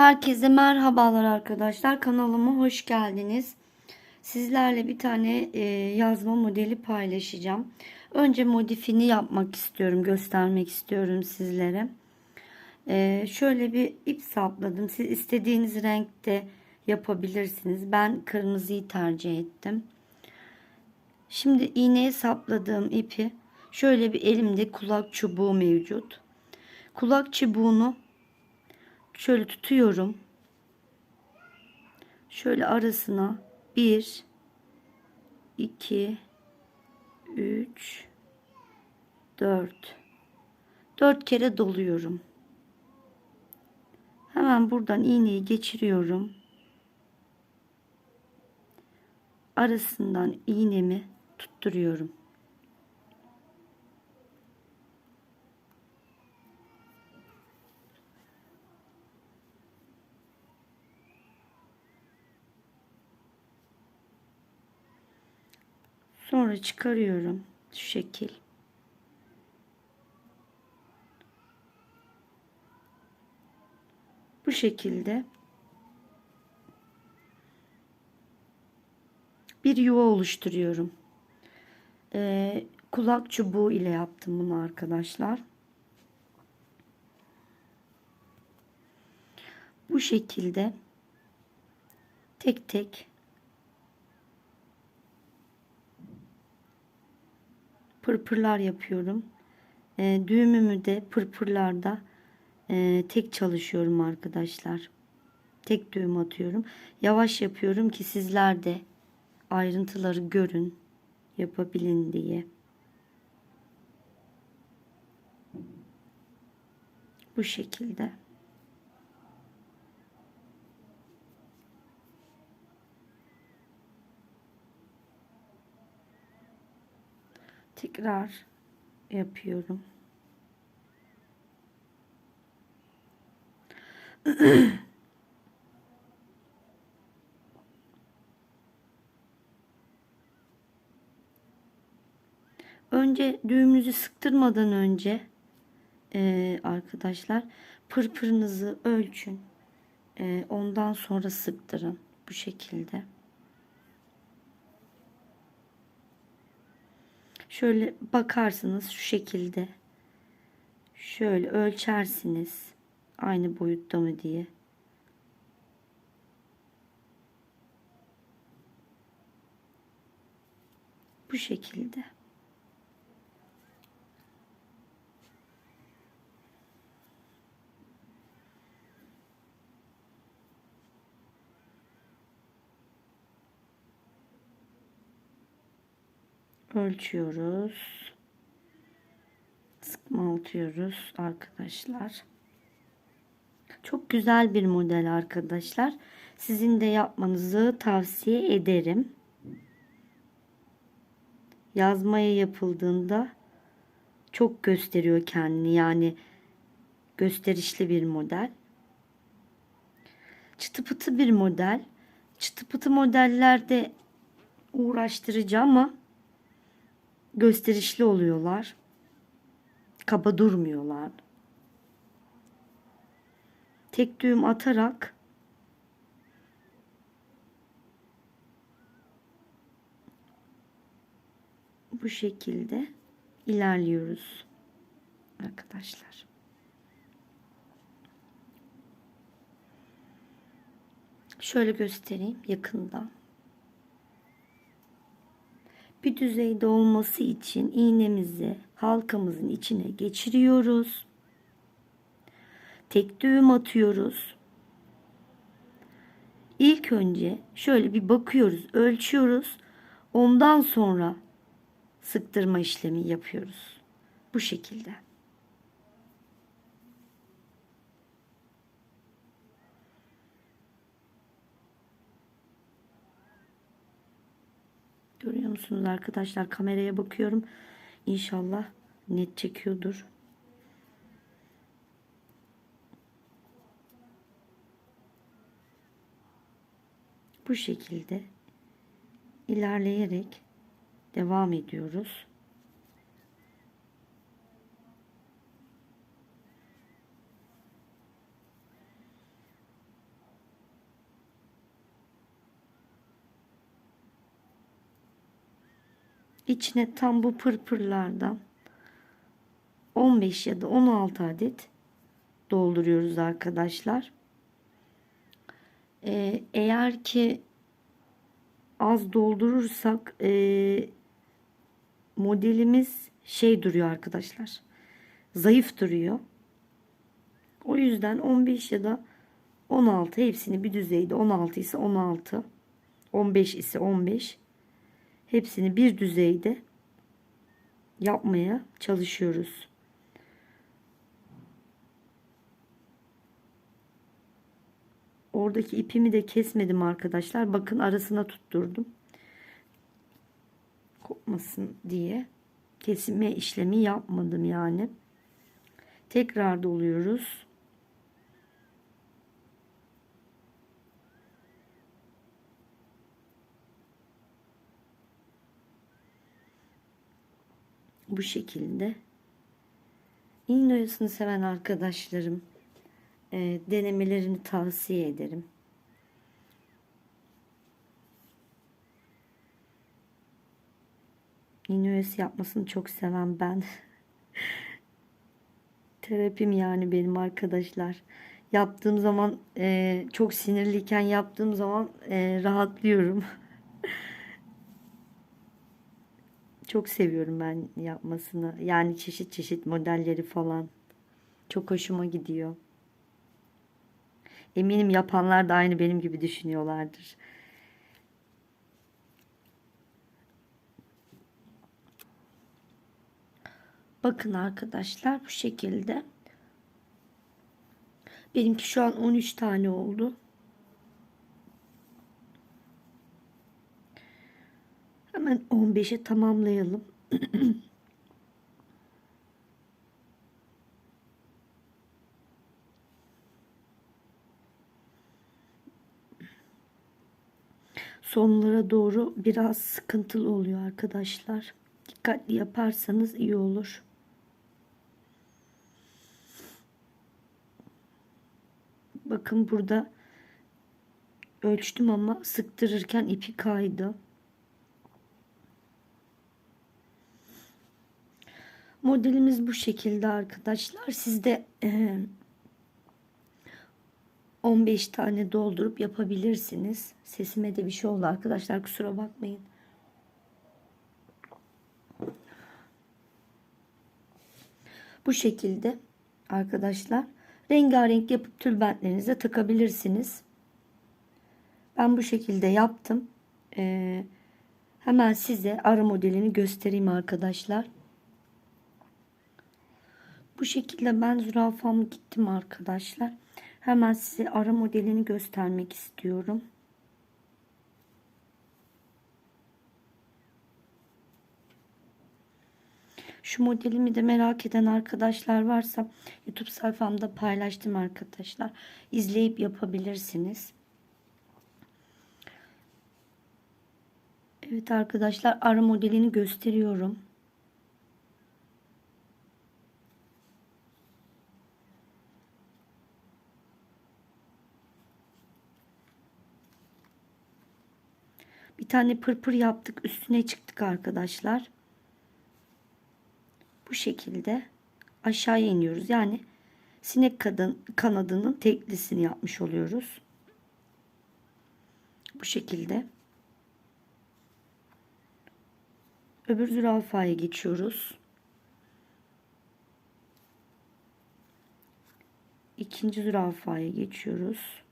Herkese merhabalar arkadaşlar. Kanalıma hoş geldiniz. Sizlerle bir tane e, yazma modeli paylaşacağım. Önce modifini yapmak istiyorum, göstermek istiyorum sizlere. E, şöyle bir ip sapladım. Siz istediğiniz renkte yapabilirsiniz. Ben kırmızıyı tercih ettim. Şimdi iğneye sapladığım ipi şöyle bir elimde kulak çubuğu mevcut. Kulak çubuğunu şöyle tutuyorum. Şöyle arasına 1 2 3 4 4 kere doluyorum. Hemen buradan iğneyi geçiriyorum. Arasından iğnemi tutturuyorum. Sonra çıkarıyorum şu şekil. Bu şekilde bir yuva oluşturuyorum. Ee, kulak çubuğu ile yaptım bunu arkadaşlar. Bu şekilde tek tek pırpırlar yapıyorum. E, düğümümü de pırpırlarda e, tek çalışıyorum arkadaşlar. Tek düğüm atıyorum. Yavaş yapıyorum ki sizler de ayrıntıları görün, yapabilin diye. Bu şekilde. Tekrar yapıyorum. önce düğümünüzü sıktırmadan önce e, arkadaşlar pırpırınızı ölçün. E, ondan sonra sıktırın bu şekilde. Şöyle bakarsınız şu şekilde. Şöyle ölçersiniz. Aynı boyutta mı diye. Bu şekilde. Ölçüyoruz. Sıkmaltıyoruz arkadaşlar. Çok güzel bir model arkadaşlar. Sizin de yapmanızı tavsiye ederim. Yazmaya yapıldığında çok gösteriyor kendini. Yani gösterişli bir model. Çıtı pıtı bir model. Çıtı pıtı modellerde uğraştırıcı ama gösterişli oluyorlar. Kaba durmuyorlar. Tek düğüm atarak bu şekilde ilerliyoruz arkadaşlar. Şöyle göstereyim yakından bir düzeyde olması için iğnemizi halkamızın içine geçiriyoruz. Tek düğüm atıyoruz. İlk önce şöyle bir bakıyoruz, ölçüyoruz. Ondan sonra sıktırma işlemi yapıyoruz. Bu şekilde. Görüyor musunuz arkadaşlar? Kameraya bakıyorum. İnşallah net çekiyordur. Bu şekilde ilerleyerek devam ediyoruz. İçine tam bu pırpırlardan 15 ya da 16 adet dolduruyoruz arkadaşlar. Ee, eğer ki az doldurursak e, modelimiz şey duruyor arkadaşlar. Zayıf duruyor. O yüzden 15 ya da 16 hepsini bir düzeyde 16 ise 16 15 ise 15 hepsini bir düzeyde yapmaya çalışıyoruz. Oradaki ipimi de kesmedim arkadaşlar. Bakın arasına tutturdum. Kopmasın diye. Kesme işlemi yapmadım yani. Tekrar doluyoruz. Bu şekilde. İğne oyasını seven arkadaşlarım e, denemelerini tavsiye ederim. İğne oyası yapmasını çok seven ben. Terapim yani benim arkadaşlar. Yaptığım zaman e, çok sinirliyken yaptığım zaman e, rahatlıyorum. çok seviyorum ben yapmasını. Yani çeşit çeşit modelleri falan. Çok hoşuma gidiyor. Eminim yapanlar da aynı benim gibi düşünüyorlardır. Bakın arkadaşlar bu şekilde. Benimki şu an 13 tane oldu. Hemen 15'e tamamlayalım. sonlara doğru biraz sıkıntılı oluyor arkadaşlar. Dikkatli yaparsanız iyi olur. Bakın burada ölçtüm ama sıktırırken ipi kaydı. Modelimiz bu şekilde arkadaşlar. Siz de 15 tane doldurup yapabilirsiniz. Sesime de bir şey oldu arkadaşlar kusura bakmayın. Bu şekilde arkadaşlar rengarenk yapıp tülbentlerinize takabilirsiniz. Ben bu şekilde yaptım. Ee, hemen size ara modelini göstereyim arkadaşlar. Bu şekilde ben zürafamı gittim arkadaşlar. Hemen size ara modelini göstermek istiyorum. Şu modelimi de merak eden arkadaşlar varsa YouTube sayfamda paylaştım arkadaşlar. İzleyip yapabilirsiniz. Evet arkadaşlar ara modelini gösteriyorum. Tane pırpır yaptık. Üstüne çıktık arkadaşlar. Bu şekilde aşağıya iniyoruz. Yani sinek kadın kanadının teklisini yapmış oluyoruz. Bu şekilde. Öbür zürafaya geçiyoruz. İkinci zürafaya geçiyoruz.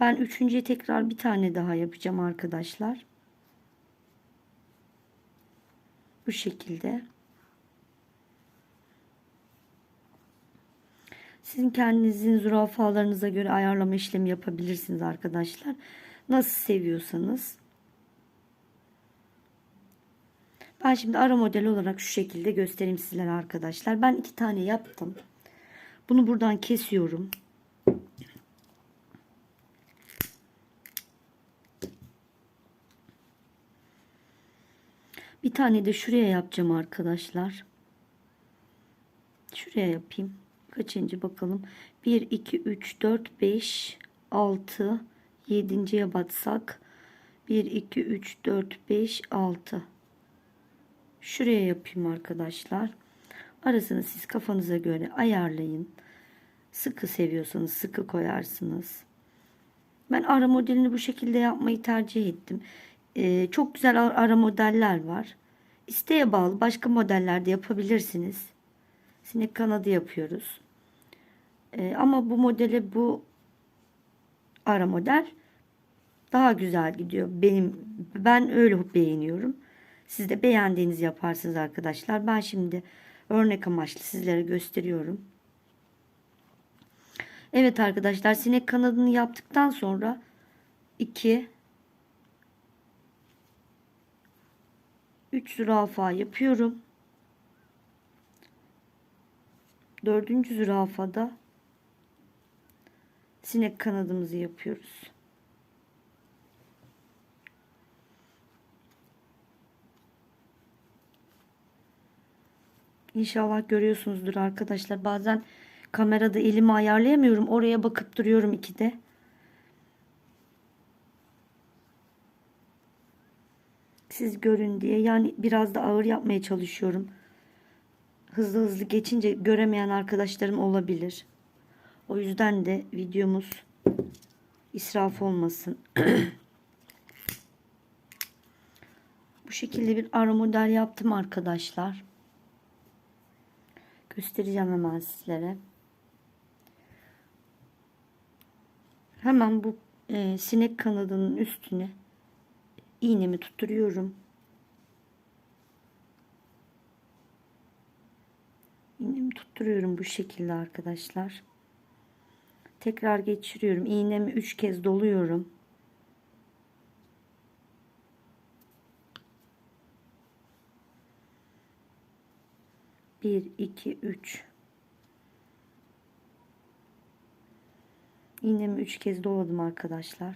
Ben üçüncüye tekrar bir tane daha yapacağım arkadaşlar. Bu şekilde. Sizin kendinizin zürafalarınıza göre ayarlama işlemi yapabilirsiniz arkadaşlar. Nasıl seviyorsanız. Ben şimdi ara model olarak şu şekilde göstereyim sizlere arkadaşlar. Ben iki tane yaptım. Bunu buradan kesiyorum. Bir tane de şuraya yapacağım arkadaşlar. Şuraya yapayım. Kaçıncı bakalım. 1, 2, 3, 4, 5, 6, 7.ye batsak 1, 2, 3, 4, 5, 6. Şuraya yapayım arkadaşlar. Arasını siz kafanıza göre ayarlayın. Sıkı seviyorsanız sıkı koyarsınız. Ben ara modelini bu şekilde yapmayı tercih ettim. Ee, çok güzel ara modeller var. İsteğe bağlı başka modellerde yapabilirsiniz. Sinek kanadı yapıyoruz. Ee, ama bu modele bu ara model daha güzel gidiyor. Benim ben öyle beğeniyorum. Siz de beğendiğinizi yaparsınız arkadaşlar. Ben şimdi örnek amaçlı sizlere gösteriyorum. Evet arkadaşlar sinek kanadını yaptıktan sonra 2 3 zürafa yapıyorum. Dördüncü zürafada sinek kanadımızı yapıyoruz. İnşallah görüyorsunuzdur arkadaşlar. Bazen kamerada elimi ayarlayamıyorum. Oraya bakıp duruyorum ikide. Siz görün diye. Yani biraz da ağır yapmaya çalışıyorum. Hızlı hızlı geçince göremeyen arkadaşlarım olabilir. O yüzden de videomuz israf olmasın. Bu şekilde bir ara model yaptım arkadaşlar. Göstereceğim hemen sizlere. Hemen bu e, sinek kanadının üstüne iğnemi tutturuyorum. İğnemi tutturuyorum bu şekilde arkadaşlar. Tekrar geçiriyorum. İğnemi 3 kez doluyorum. Bir, iki, üç. İğnemi üç kez doladım arkadaşlar.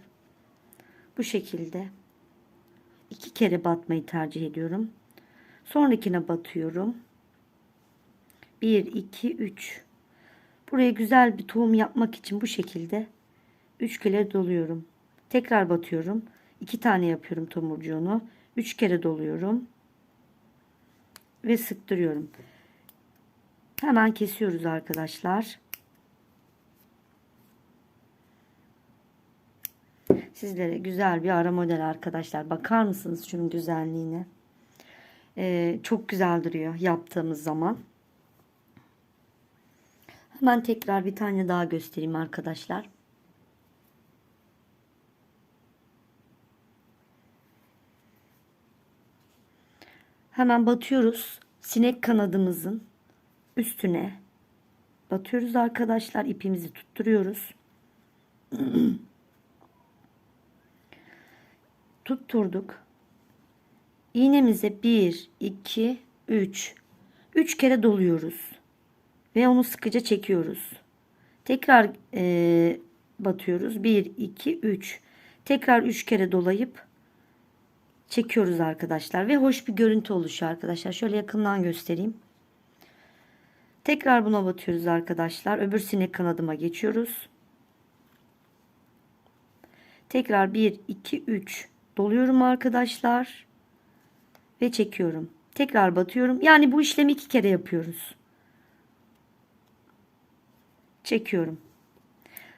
Bu şekilde iki kere batmayı tercih ediyorum. Sonrakine batıyorum. 1 2 3 Buraya güzel bir tohum yapmak için bu şekilde 3 kere doluyorum. Tekrar batıyorum. 2 tane yapıyorum tomurcuğunu. 3 kere doluyorum. Ve sıktırıyorum. Hemen kesiyoruz arkadaşlar. Sizlere güzel bir ara model arkadaşlar. Bakar mısınız şunun güzelliğine? Ee, çok güzel duruyor yaptığımız zaman. Hemen tekrar bir tane daha göstereyim arkadaşlar. Hemen batıyoruz. Sinek kanadımızın üstüne batıyoruz arkadaşlar. ipimizi tutturuyoruz. Tutturduk. İğnemize 1, 2, 3. 3 kere doluyoruz. Ve onu sıkıca çekiyoruz. Tekrar e, batıyoruz. 1, 2, 3. Tekrar 3 kere dolayıp çekiyoruz arkadaşlar. Ve hoş bir görüntü oluşuyor arkadaşlar. Şöyle yakından göstereyim. Tekrar buna batıyoruz arkadaşlar. Öbür sinek kanadıma geçiyoruz. Tekrar 1, 2, 3 doluyorum arkadaşlar. Ve çekiyorum. Tekrar batıyorum. Yani bu işlemi iki kere yapıyoruz çekiyorum.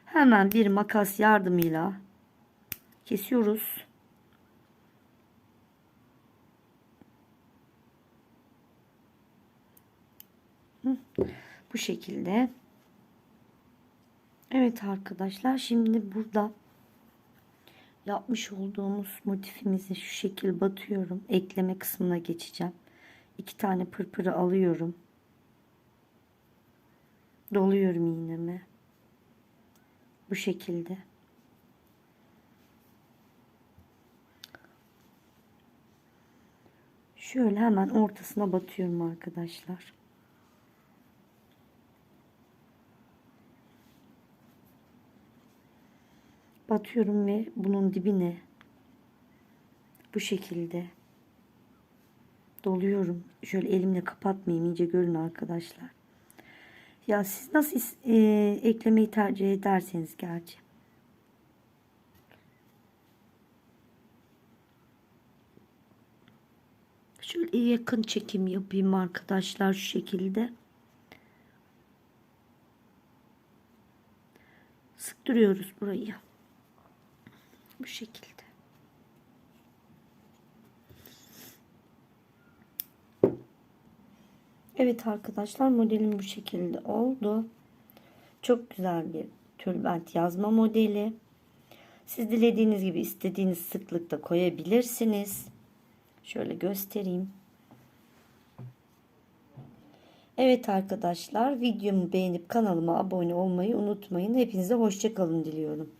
Hemen bir makas yardımıyla kesiyoruz. Bu şekilde. Evet arkadaşlar şimdi burada yapmış olduğumuz motifimizi şu şekil batıyorum. Ekleme kısmına geçeceğim. İki tane pırpırı alıyorum doluyorum iğnemi. Bu şekilde. Şöyle hemen ortasına batıyorum arkadaşlar. Batıyorum ve bunun dibine bu şekilde doluyorum. Şöyle elimle kapatmayayım iyice görün arkadaşlar. Ya siz nasıl e, eklemeyi tercih ederseniz gerçi. Şöyle yakın çekim yapayım arkadaşlar şu şekilde. Sıktırıyoruz burayı. Bu şekilde. Evet arkadaşlar modelim bu şekilde oldu. Çok güzel bir tülbent yazma modeli. Siz dilediğiniz gibi istediğiniz sıklıkta koyabilirsiniz. Şöyle göstereyim. Evet arkadaşlar videomu beğenip kanalıma abone olmayı unutmayın. Hepinize hoşçakalın diliyorum.